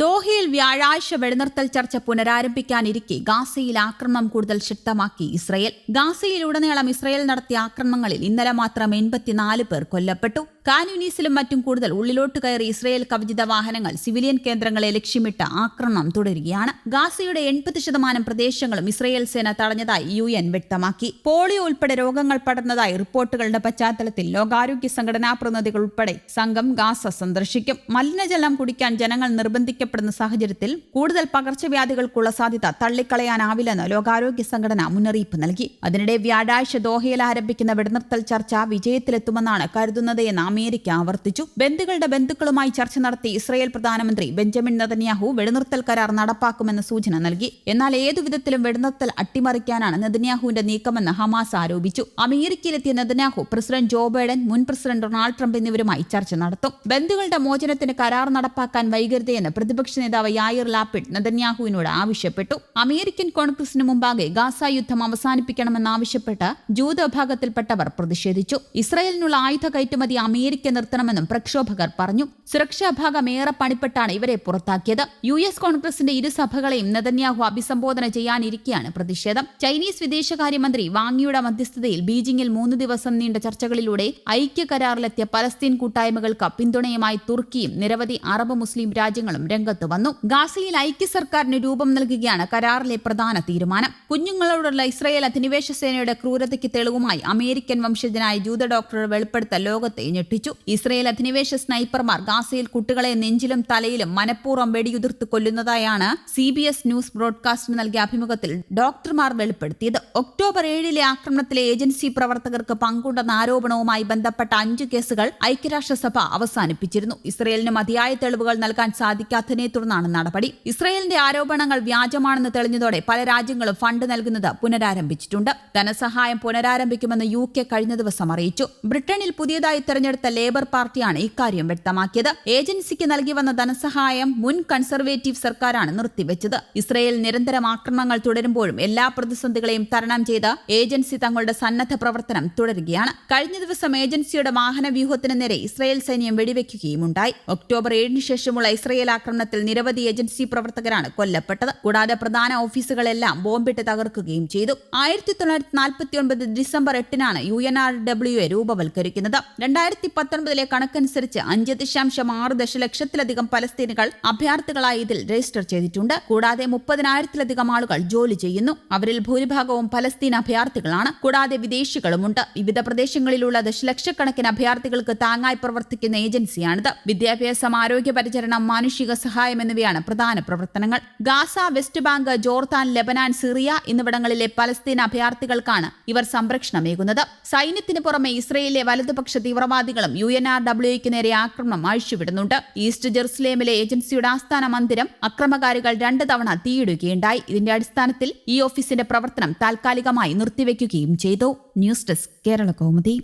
ദോഹയിൽ വ്യാഴാഴ്ച വെടിനിർത്തൽ ചർച്ച പുനരാരംഭിക്കാനിരിക്കെ ഗാസയിൽ ആക്രമണം കൂടുതൽ ശക്തമാക്കി ഇസ്രയേൽ. ഗാസയിലുടനീളം ഇസ്രയേൽ നടത്തിയ ആക്രമണങ്ങളിൽ ഇന്നലെ മാത്രം എൺപത്തിനാല് പേർ കൊല്ലപ്പെട്ടു. കാനുനീസിലും മറ്റും കൂടുതൽ ഉള്ളിലോട്ട് കയറി ഇസ്രയേൽ കവചിത വാഹനങ്ങൾ സിവിലിയൻ കേന്ദ്രങ്ങളെ ലക്ഷ്യമിട്ട് ആക്രമണം തുടരുകയാണ്. ഗാസയുടെ എൺപത് ശതമാനം പ്രദേശങ്ങളും ഇസ്രയേൽ സേന തടഞ്ഞതായി യു എൻ വ്യക്തമാക്കി. പോളിയോ ഉൾപ്പെടെ രോഗങ്ങൾ പടർന്നതായി റിപ്പോർട്ടുകളുടെ പശ്ചാത്തലത്തിൽ ലോകാരോഗ്യ സംഘടനാ പ്രതിനിധികൾ ഉൾപ്പെടെ സംഘം ഗാസ സന്ദർശിക്കും. മലിനജലം കുടിക്കാൻ ജനങ്ങൾ നിർബന്ധിക്കപ്പെടുന്ന സാഹചര്യത്തിൽ കൂടുതൽ പകർച്ചവ്യാധികൾക്കുള്ള സാധ്യത തള്ളിക്കളയാനാവില്ലെന്ന് ലോകാരോഗ്യ സംഘടന മുന്നറിയിപ്പ് നൽകി. അതിനിടെ വ്യാഴാഴ്ച ദോഹയിൽ ആരംഭിക്കുന്ന വെടിനിർത്തൽ ചർച്ച വിജയത്തിലെത്തുമെന്നാണ് കരുതുന്നത് എന്ന് അമേരിക്ക ആവർത്തിച്ചു. ബന്ധുക്കളുടെ ബന്ധുക്കളുമായി ചർച്ച നടത്തി ഇസ്രയേൽ പ്രധാനമന്ത്രി ബെഞ്ചമിൻ നെതന്യാഹു വെടിനിർത്തൽ കരാർ നടപ്പാക്കുമെന്ന സൂചന നൽകി. എന്നാൽ ഏതുവിധത്തിലും വെടിനിർത്തൽ അട്ടിമറിക്കാനാണ് നെതന്യാഹുവിന്റെ നീക്കമെന്ന് ഹമാസ് ആരോപിച്ചു. അമേരിക്കയിലെത്തിയ നെതന്യാഹു പ്രസിഡന്റ് ജോ ബൈഡൻ മുൻ പ്രസിഡന്റ് ഡൊണാൾഡ് ട്രംപ് എന്നിവരുമായി ചർച്ച നടത്തും. ബന്ധുക്കളുടെ മോചനത്തിന് കരാർ നടപ്പാക്കാൻ വൈകരുതെന്ന് പ്രതിപക്ഷ നേതാവ് യായിർ ലാപ്പിഡ് നെതന്യാഹുവിനോട് ആവശ്യപ്പെട്ടു. അമേരിക്കൻ കോൺഗ്രസിന് മുമ്പാകെ ഗാസ യുദ്ധം അവസാനിപ്പിക്കണമെന്നാവശ്യപ്പെട്ട് ജൂത വിഭാഗത്തിൽപ്പെട്ടവർ പ്രതിഷേധിച്ചു. ഇസ്രയേലിനുള്ള ആയുധ കയറ്റുമതി അമേരിക്ക നിർത്തണമെന്നും പ്രക്ഷോഭകർ പറഞ്ഞു. സുരക്ഷാ ഭാഗം ഏറെ പണിപ്പെട്ടാണ് ഇവരെ പുറത്താക്കിയത്. യു എസ് കോൺഗ്രസിന്റെ ഇരുസഭകളെയും നെതന്യാഹു അഭിസംബോധന ചെയ്യാനിരിക്കെയാണ് പ്രതിഷേധം. ചൈനീസ് വിദേശകാര്യമന്ത്രി വാങ്ങിയുടെ മധ്യസ്ഥതയിൽ ബീജിംഗിൽ മൂന്ന് ദിവസം നീണ്ട ചർച്ചകളിലൂടെ ഐക്യ കരാറിലെത്തിയ പലസ്തീൻ കൂട്ടായ്മകൾക്ക് പിന്തുണയുമായി തുർക്കിയും നിരവധി അറബ് മുസ്ലിം രാജ്യങ്ങളും രംഗത്ത് വന്നു. ഗാസയിൽ ഐക്യ സർക്കാരിന് രൂപം നൽകുകയാണ് കരാറിലെ പ്രധാന തീരുമാനം. കുഞ്ഞുങ്ങളോടുള്ള ഇസ്രയേൽ അധിനിവേശ സേനയുടെ ക്രൂരതയ്ക്ക് തെളിവുമായി അമേരിക്കൻ വംശജനായ ജൂത ഡോക്ടറുടെ വെളിപ്പെടുത്തൽ ലോകത്തെ ഞെട്ടിച്ചു. ഇസ്രയേൽ അധിനിവേശ സ്നൈപ്പർമാർ ഗാസയിൽ കുട്ടികളെ നെഞ്ചിലും തലയിലും മനഃപൂർവം വെടിയുതിർത്ത് കൊല്ലുന്നതായാണ് സി ബി എസ് ന്യൂസ് ബ്രോഡ്കാസ്റ്റിന് നൽകിയ അഭിമുഖത്തിൽ ഡോക്ടർമാർ വെളിപ്പെടുത്തിയത്. ഒക്ടോബർ ഏഴിലെ ആക്രമണത്തിലെ ഏജൻസി പ്രവർത്തകർക്ക് പങ്കുണ്ടെന്ന ആരോപണവുമായി ബന്ധപ്പെട്ട അഞ്ച് കേസുകൾ ഐക്യരാഷ്ട്രസഭ അവസാനിപ്പിച്ചിരുന്നു. ഇസ്രയേലിന് മതിയായ തെളിവുകൾ നൽകാൻ സാധിക്കാത്തതിനെ തുടർന്നാണ് നടപടി. ഇസ്രയേലിന്റെ ആരോപണങ്ങൾ വ്യാജമാണെന്ന് തെളിഞ്ഞതോടെ പല രാജ്യങ്ങളും ഫണ്ട് നൽകുന്നത് പുനരാരംഭിച്ചിട്ടുണ്ട്. ധനസഹായം പുനരാരംഭിക്കുമെന്ന് യു കെ കഴിഞ്ഞ ദിവസം അറിയിച്ചു. ബ്രിട്ടനിൽ പുതിയതായി തെരഞ്ഞെടുത്ത ലേബർ പാർട്ടിയാണ് ഇക്കാര്യം വ്യക്തമാക്കിയത്. ഏജൻസിക്ക് നൽകി വന്ന ധനസഹായം മുൻ കൺസർവേറ്റീവ് സർക്കാരാണ് നിർത്തിവെച്ചത്. ഇസ്രയേൽ നിരന്തരം ആക്രമണങ്ങൾ തുടരുമ്പോഴും എല്ലാ പ്രതിസന്ധികളെയും തരണം ചെയ്ത് ഏജൻസി തങ്ങളുടെ സന്നദ്ധ പ്രവർത്തനം തുടരുകയാണ്. കഴിഞ്ഞ ദിവസം ഏജൻസിയുടെ വാഹന വ്യൂഹത്തിന് നേരെ ഇസ്രയേൽ സൈന്യം വെടിവെക്കുകയുമുണ്ടായി. ഒക്ടോബർ ഏഴിന് ശേഷമുള്ള ഇസ്രയേൽ ആക്രമണത്തിൽ നിരവധി ഏജൻസി പ്രവർത്തകരാണ് കൊല്ലപ്പെട്ടത്. കൂടാതെ പ്രധാന ഓഫീസുകളെല്ലാം ബോംബിട്ട് തകർക്കുകയും ചെയ്തു. ആയിരത്തി തൊള്ളായിരത്തി നാൽപ്പത്തി ഒൻപത് ഡിസംബർ എട്ടിനാണ് U N R W A രൂപവൽക്കരിക്കുന്നത്. രണ്ടായിരത്തി പത്തൊൻപതിലെ കണക്കനുസരിച്ച് അഞ്ച് ദശാംശം ആറ് ദശലക്ഷത്തിലധികം പലസ്തീനുകൾ അഭയാർത്ഥികളായി ഇതിൽ രജിസ്റ്റർ ചെയ്തിട്ടുണ്ട്. കൂടാതെ മുപ്പതിനായിരത്തിലധികം ആളുകൾ ജോലി ചെയ്യുന്നു. അവരിൽ ഭൂരിഭാഗവും പലസ്തീൻ അഭയാർത്ഥികളാണ്. കൂടാതെ വിദേശികളുമുണ്ട്. വിവിധ പ്രദേശങ്ങളിലുള്ള ദശലക്ഷക്കണക്കിന് അഭയാർത്ഥികൾക്ക് താങ്ങായി പ്രവർത്തിക്കുന്ന ഏജൻസിയാണിത്. വിദ്യാഭ്യാസം ആരോഗ്യ പരിചരണം മാനുഷിക സഹായം എന്നിവയാണ് പ്രധാന പ്രവർത്തനങ്ങൾ. Gaza west bank Jordan Lebanon Syria എന്നിവിടങ്ങളിലെ പലസ്തീൻ അഭയാർത്ഥികൾക്കാണ് ഇവർ സംരക്ഷണമേകുന്നത്. സൈന്യത്തിന് പുറമെ ഇസ്രയേലിലെ വലതുപക്ഷ തീവ്രവാദികളും യു എൻ ആർ ഡബ്ല്യുക്ക് നേരെ ആക്രമണം അഴിച്ചുവിടുന്നുണ്ട്. ഈസ്റ്റ് ജെറുസലേമിലെ ഏജൻസിയുടെ ആസ്ഥാന മന്ദിരം അക്രമകാരികൾ രണ്ട് തവണ തീയിടുകയുണ്ടായി. ഇതിന്റെ അടിസ്ഥാനത്തിൽ ഈ ഓഫീസിന്റെ പ്രവർത്തനം താൽക്കാലികമായി നിർത്തിവെക്കുകയും ചെയ്തു. News desk Kerala Kaumudi.